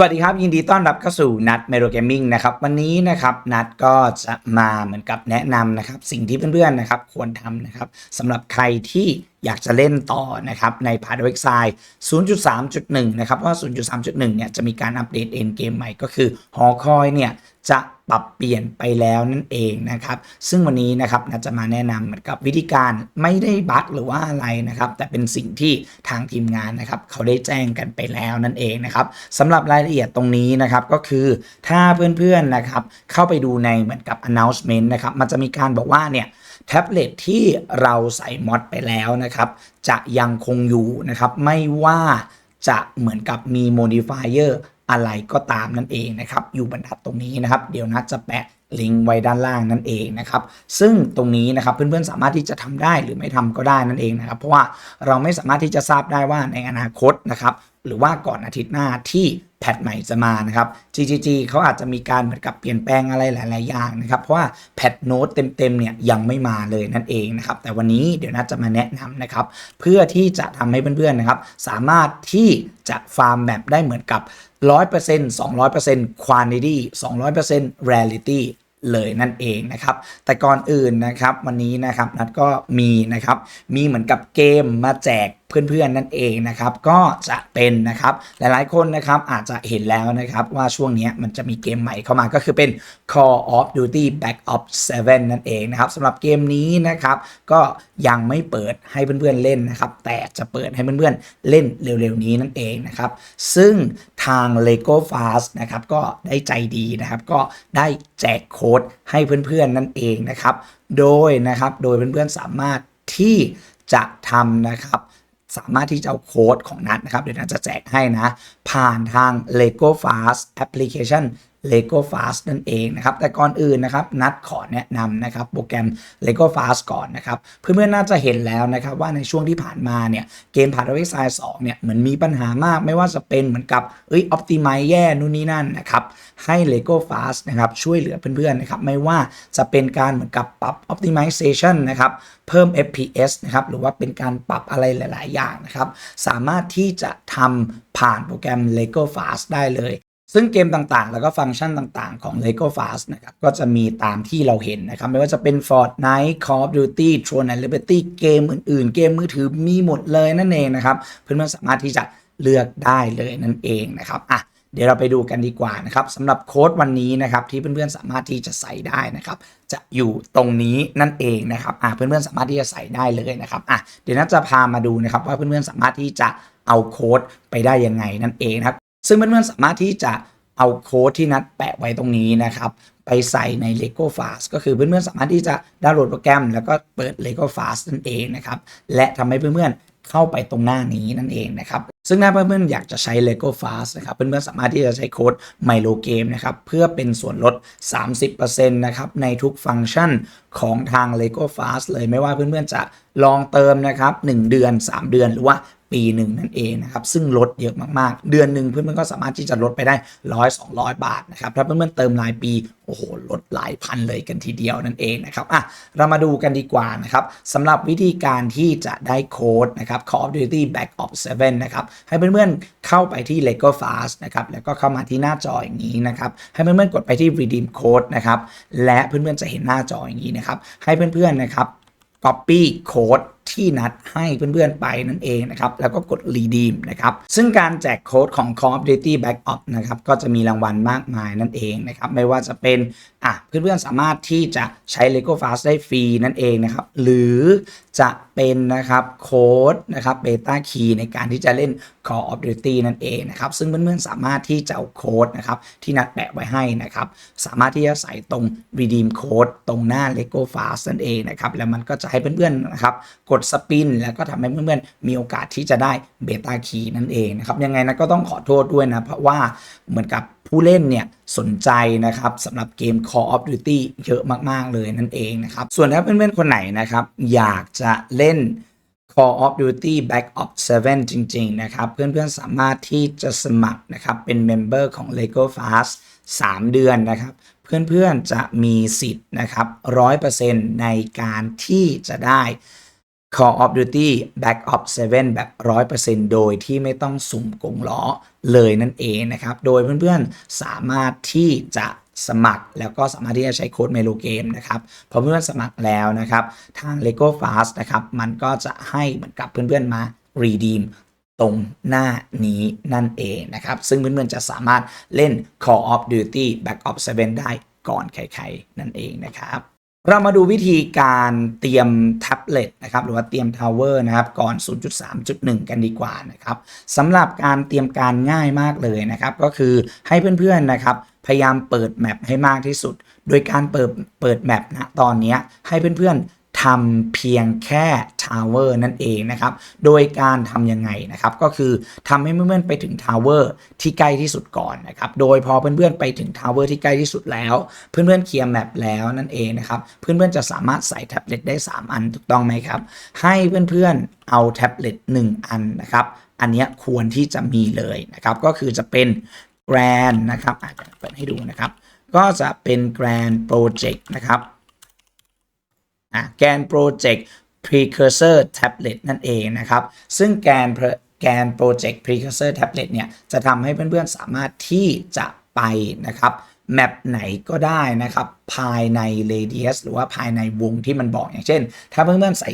วัสดีครับ ยินดีต้อนรับเข้าสู่นัดเมโลเกมมิ่งนะครับวันนี้นะครับนัดก็จะมาเหมือนกับแนะนำนะครับสิ่งที่เพื่อนๆนะครับควรทำนะครับสำหรับใครที่อยากจะเล่นต่อนะครับในพาร์ทเว็กไซด์0.3.1 นะครับเพราะว่า 0.3.1 เนี่ยจะมีการอัปเดตเอ็นเกมใหม่ก็คือหอคอยเนี่ย จะปรับเปลี่ยนไปแล้วนั่นเองนะครับ ซึ่งวันนี้นะครับนาจะมาแนะนำเหมือนกับวิธีการไม่ได้บั๊กหรือว่าอะไรนะครับ แต่เป็นสิ่งที่ทางทีมงานนะครับเขาได้แจ้งกันไปแล้วนั่นเองนะครับสำหรับรายละเอียดตรงนี้นะครับก็คือถ้าเพื่อนๆนะครับเข้าไปดูในเหมือนกับ announcement นะครับมันจะมีการบอกว่าเนี่ยแท็บเล็ตที่เราใส่มอดไปแล้วนะครับจะยังคงอยู่นะครับไม่ว่าจะเหมือนกับมี modifier อะไรก็ตามนั่นเองนะครับ อยู่บรรทัดตรงนี้นะครับ เดี๋ยวนัดจะแปะลิงก์ไว้ด้านล่างนั่นเองนะครับ ซึ่งตรงนี้นะครับเพื่อนๆสามารถที่จะทำได้หรือไม่ทำก็ได้นั่นเองนะครับ เพราะว่าเราไม่สามารถที่จะทราบได้ว่าในอนาคตนะครับ หรือว่าก่อนอาทิตย์หน้าที่แพทใหม่จะมานะครับ GGG เขาอาจจะมีการเหมือนกับเปลี่ยนแปลงอะไรหลาย ๆ อย่างนะครับ เพราะว่าแพทโน้ตเต็ม ๆ เนี่ยยังไม่มาเลยนั่นเองนะครับ แต่วันนี้เดี๋ยวนัดจะมาแนะนำนะครับ เพื่อที่จะทำให้เพื่อน ๆ นะครับ สามารถที่จะฟาร์มแบบได้เหมือนกับ 100% 200% quantity 200% reality เลยนั่นเองนะครับ แต่ก่อนอื่นนะครับวันนี้นะครับนัดก็มีนะครับ มีเหมือนกับเกมมาแจก เพื่อนๆนั่นเองนะครับ ก็จะเป็นนะครับหลายๆคนนะครับอาจจะเห็นแล้วนะครับว่าช่วงนี้มันจะมีเกมใหม่เข้ามาก็คือเป็น Call of Duty Black Ops 7 นั่นเองนะครับสำหรับเกมนี้นะครับก็ยังไม่เปิดให้เพื่อนๆเล่นนะครับ แต่จะเปิดให้เพื่อนๆเล่นเร็วๆนี้นั่นเองนะครับซึ่งทาง Lego Fast นะครับก็ได้ใจดีนะครับ ก็ได้แจกโค้ดให้เพื่อนๆนั่นเองนะครับ โดยนะครับโดยเพื่อนๆสามารถที่จะทำนะครับ สามารถที่จะเอาโค้ดของนัดนะครับ เดี๋ยวนัดจะแจกให้นะ ผ่านทาง Lego Fast Application Lego Fast นั่นเองนะครับ แต่ก่อนอื่นนะครับ นัดขอแนะนำนะครับ โปรแกรม Lego Fast ก่อนนะครับ เพื่อนๆน่าจะเห็นแล้วนะครับ ว่าในช่วงที่ผ่านมาเนี่ย เกมผ่าน r ซาย2เนี่ย เหมือนมีปัญหามาก ไม่ว่าจะเป็นเหมือนกับ เอ้ย Optimize แย่ นู่นนี่นั่นนะครับ ให้ Lego Fast นะครับ ช่วยเหลือเพื่อนๆนะครับ ไม่ว่าจะเป็นการเหมือนกับปรับ Optimization นะครับ เพิ่ม FPS นะครับ หรือว่าเป็นการปรับอะไรหลาย ๆ อย่างนะครับ สามารถที่จะทำผ่านโปรแกรม Lego Fast ได้เลย ซึ่งเกมต่างๆ แล้วก็ฟังก์ชันต่างๆ ของ Lego Fast นะครับ ก็จะมีตามที่เราเห็นนะครับ ไม่ว่าจะเป็น Fortnite Call of Duty Throne and Liberty เกมอื่นๆ เกมมือถือมีหมดเลยนั่นเองนะครับ เพื่อนๆสามารถที่จะเลือกได้เลยนั่นเองนะครับอะเดี๋ยวเราไปดูกันดีกว่านะครับสำหรับโค้ดวันนี้นะครับที่เพื่อนๆสามารถที่จะใส่ได้นะครับ จะอยู่ตรงนี้นั่นเองนะครับอะเพื่อนๆสามารถที่จะใส่ได้เลยนะครับอะเดี๋ยวนัทจะพามาดูนะครับว่าเพื่อนๆสามารถที่จะเอาโค้ดไปได้ยังไงนั่นเองนะครับ ซึ่งเพื่อนๆสามารถที่จะเอาโค้ดที่นัดแปะไว้ตรงนี้นะครับ ไปใส่ใน Lego Fast ก็คือเพื่อนๆสามารถที่จะดาวน์โหลดโปรแกรม แล้วก็เปิด Lego Fast นั่นเองนะครับ และทำให้เพื่อนๆเข้าไปตรงหน้านี้นั่นเองนะครับ ซึ่งถ้าเพื่อนๆอยากจะใช้ Lego Fast นะครับ เพื่อนๆสามารถที่จะใช้โค้ด Milo Game นะครับ เพื่อเป็นส่วนลด 30%นะครับในทุกฟังก์ชันของทาง Lego Fast เลยไม่ว่าเพื่อนๆจะลองเติมนะครับ 1 เดือน 3 เดือนหรือว่า ปีหนึ่งนั่นเองนะครับ ซึ่งลดเยอะมากๆ เดือนหนึ่งเพื่อนๆก็สามารถที่จะลดไปได้ร้อยสองร้อยบาทนะครับ ถ้าเพื่อนๆเติมรายปี โอ้โห ลดหลายพันเลยกันทีเดียวนั่นเองนะครับ อะ เรามาดูกันดีกว่านะครับสำหรับวิธีการที่จะได้โค้ดนะครับ Call of Duty Black Ops 7 นะครับ ให้เพื่อนๆเข้าไปที่ Lego Fast นะครับ แล้วก็เข้ามาที่หน้าจออย่างนี้นะครับ ให้เพื่อนๆกดไปที่ Redeem Code นะครับ และเพื่อนๆจะเห็นหน้าจออย่างนี้นะครับ ให้เพื่อนๆนะครับ Copy Code ที่นัดให้เพื่อนๆไปนั่นเองนะครับ แล้วก็กด redeem นะครับ ซึ่งการแจกโค้ดของ Call of Duty Backup นะครับก็จะมีรางวัลมากมายนั่นเองนะครับไม่ว่าจะเป็นอะเพื่อนๆสามารถที่จะใช้ Lego Fast ได้ฟรีนั่นเองนะครับ หรือจะเป็นนะครับโค้ดนะครับเบต้าคีย์ในการที่จะเล่น Call of Duty นั่นเองนะครับ ซึ่งเพื่อนๆสามารถที่จะเอาโค้ดนะครับที่นัดแปะไว้ให้นะครับ สามารถที่จะใส่ตรง redeem code ตรงหน้า Lego Fast นั่นเองนะครับ แล้วมันก็จะให้เพื่อนๆนะครับกดสปิน แล้วก็ทำให้เพื่อนๆมีโอกาสที่จะได้เบต้าคีย์นั่นเองนะครับยังไงนะก็ต้องขอโทษด้วยนะ เพราะว่าเหมือนกับผู้เล่นเนี่ยสนใจนะครับสำหรับเกม Call of Duty เยอะมากๆเลยนั่นเองนะครับส่วนถ้าเพื่อนๆคนไหนนะครับอยากจะเล่น Call of Duty Black Ops 7 จริง ๆ นะครับ เพื่อนๆสามารถที่จะสมัครนะครับเป็นเมมเบอร์ของ Lego Fast 3 เดือนนะครับ เพื่อนๆจะมีสิทธิ์นะครับ100%ในการที่จะได้ Call of Duty Black Ops 7 แบบ 100%โดยที่ไม่ต้องสุ่มกงล้อเลยนั่นเองนะครับ โดยเพื่อนๆ สามารถที่จะสมัครแล้วก็สามารถที่จะใช้โค้ด Melo Game นะครับพอเพื่อนๆสมัครแล้วนะครับ ทาง Lego Fast นะครับ มันก็จะให้เหมือนกับเพื่อนๆมา redeem ตรงหน้านี้นั่นเองนะครับ ซึ่งเพื่อนๆจะสามารถเล่น Call of Duty Black Ops 7 ได้ก่อนใครๆ นั่นเองนะครับ เรามาดูวิธีการเตรียมแท็บเล็ตนะครับหรือว่าเตรียมทาวเวอร์นะครับก่อน 0.3.1 กันดีกว่านะครับสำหรับการเตรียมการง่ายมากเลยนะครับ ก็คือให้เพื่อนๆนะครับพยายามเปิดแมปให้มากที่สุด โดยการเปิดเปิดแมปนะตอนนี้ให้เพื่อนๆ ทำเพียงแค่ทาวเวอร์นั่นเองนะครับ โดยการทำยังไงนะครับ ก็คือทำให้เพื่อนๆไปถึงทาวเวอร์ที่ใกล้ที่สุดก่อนนะครับ โดยพอเพื่อนๆไปถึงทาวเวอร์ที่ใกล้ที่สุดแล้ว เพื่อนๆเคลียร์แมปแล้วนั่นเองนะครับ เพื่อนๆจะสามารถใส่แท็บเล็ตได้ 3 อันถูกต้องไหมครับ ให้เพื่อนๆเอาแท็บเล็ต1 อันนะครับ อันนี้ควรที่จะมีเลยนะครับ ก็คือจะเป็น Grand นะครับอาจจะเปิดให้ดูนะครับ ก็จะเป็น Grand Project นะครับ อะแกน Project Precursor Tablet นั่นเองนะครับ ซึ่งแกนแกน Project Precursor Tablet เนี่ยจะทำให้เพื่อนๆสามารถที่จะไปนะครับแมปไหนก็ได้นะครับ ภายใน radius หรือว่าภายในวงที่มันบอกอย่างเช่น ถ้าเพื่อนๆใส่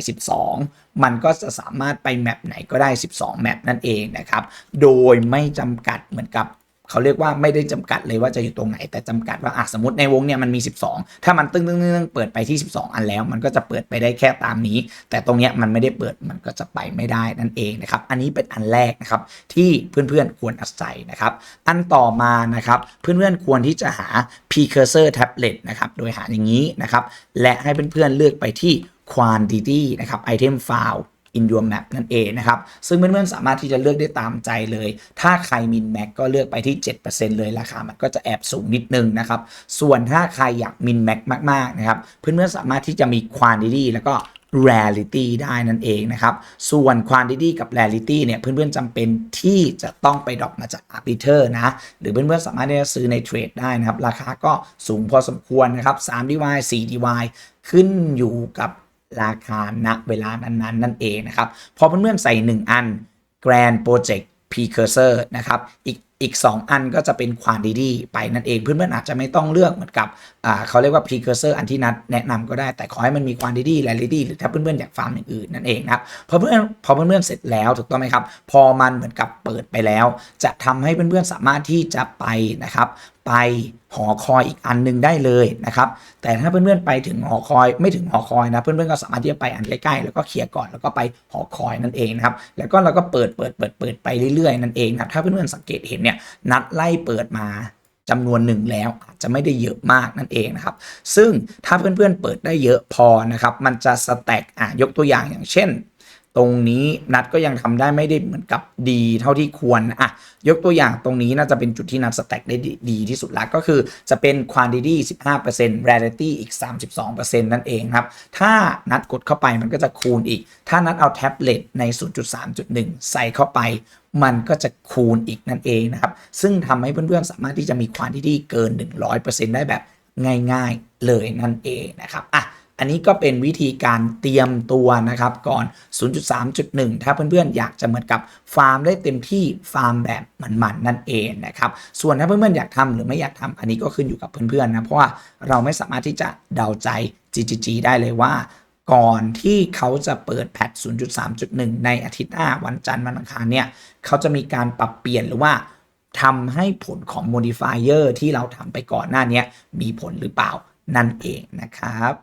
12 มันก็จะสามารถไปแมปไหนก็ได้ 12 แมปนั่นเองนะครับ โดยไม่จำกัดเหมือนกับ เขาเรียกว่าไม่ได้จำกัดเลยว่าจะอยู่ตรงไหนแต่จำกัดว่าอะสมมติในวงเนี่ยมันมี 12 ถ้ามันตึ้งตึ้งตึ้งเปิดไปที่ 12 อันแล้ว มันก็จะเปิดไปได้แค่ตามนี้ แต่ตรงเนี้ยมันไม่ได้เปิดมันก็จะไปไม่ได้นั่นเองนะครับ อันนี้เป็นอันแรกนะครับที่เพื่อนๆควรอาศัยนะครับ อันต่อมานะครับเพื่อนๆควรที่จะหา precursor tablet นะครับโดยหาอย่างนี้นะครับและให้เพื่อนๆเลือกไปที่ quantity นะครับ item file in your map นั่นเองนะครับ ซึ่งเพื่อนๆสามารถที่จะเลือกได้ตามใจเลย ถ้าใครมินแม็กก็เลือกไปที่ 7%เลยราคามันก็จะแอบสูงนิดนึงนะครับ ส่วนถ้าใครอยากมินแม็กมากๆนะครับ เพื่อนๆสามารถที่จะมี quantity แล้วก็ rarity ได้นั่นเองนะครับ ส่วน quantity กับ rarity เนี่ย เพื่อนๆจำเป็นที่จะต้องไปดรอปมาจาก arbiter นะ หรือเพื่อนๆสามารถที่จะซื้อในเทรดได้นะครับ ราคาก็สูงพอสมควรนะครับ3 DY 4 DY ขึ้นอยู่กับ ราคาณเวลานั้นๆ นั่นเองนะครับ พอเพื่อนๆใส่ 1 อัน Grand Project Precursor นะครับ อีกอีก 2 อันก็จะเป็น Quantity ไปนั่นเอง เพื่อนๆอาจจะไม่ต้องเลือกเหมือนกับเขาเรียกว่า Precursor อันที่นัดแนะนำก็ได้แต่ขอให้มันมี Quantity Rarity หรือถ้าเพื่อนๆอยากฟาร์มอย่างอื่นนั่นเองนะครับพอเพื่อนพอเพื่อนๆเสร็จแล้วถูกต้องไหมครับ พอมันเหมือนกับเปิดไปแล้ว จะทำให้เพื่อนๆสามารถที่จะไปนะครับไปหอคอยอีกอันหนึงได้เลยนะครับ แต่ถ้าเพื่อนๆไปถึงหอคอยไม่ถึงหอคอยนะ เพื่อนๆก็สามารถที่จะไปอันใกล้ๆแล้วก็เคลียร์ก่อนแล้วก็ไปหอคอยนั่นเองนะครับแล้วก็เราก็เปิดเปิดเปิดเปิดไปเรื่อยๆนั่นเองนะครับถ้าเพื่อนๆสังเกตเห็นเนี่ยนัดไล่เปิดมาจำนวนหนึ่งแล้วอาจจะไม่ได้เยอะมากนั่นเองนะครับ ซึ่งถ้าเพื่อนๆเปิดได้เยอะพอนะครับ มันจะสแต็กอะยกตัวอย่างอย่างเช่น ตรงนี้นัดก็ยังทำได้ไม่ได้เหมือนกับดีเท่าที่ควรอะยกตัวอย่างตรงนี้น่าจะเป็นจุดที่นัดสแต็กได้ดีดีที่สุดละก็คือจะเป็น quantity 15% rarity อีก 32%นั่นเองครับ ถ้านัดกดเข้าไปมันก็จะคูณอีก ถ้านัดเอาแท็บเล็ตใน 0.3.1 ใส่เข้าไปมันก็จะคูณอีกนั่นเองนะครับ ซึ่งทำให้เพื่อนๆ สามารถที่จะมี quantity เกิน 100%ได้แบบง่ายๆเลยนั่นเองนะครับอะ อันนี้ก็เป็นวิธีการเตรียมตัวนะครับก่อน 0.3.1 ถ้าเพื่อนๆ อยากจะเหมือนกับฟาร์มได้เต็มที่ฟาร์มแบบมันๆนั่นเองนะครับ ส่วนถ้าเพื่อนๆ อยากทำหรือไม่อยากทำอันนี้ก็ขึ้นอยู่กับเพื่อนๆนะเพราะว่าเราไม่สามารถที่จะเดาใจ GGG ได้เลยว่า ก่อนที่เขาจะเปิดแพท 0.3.1 ในอาทิตย์หน้าวันจันทร์วันอังคารเนี่ยเขาจะมีการปรับเปลี่ยนหรือว่าทำให้ผลของ modifier ที่เราทำไปก่อนหน้านี้มีผลหรือเปล่านั่นเองนะครับ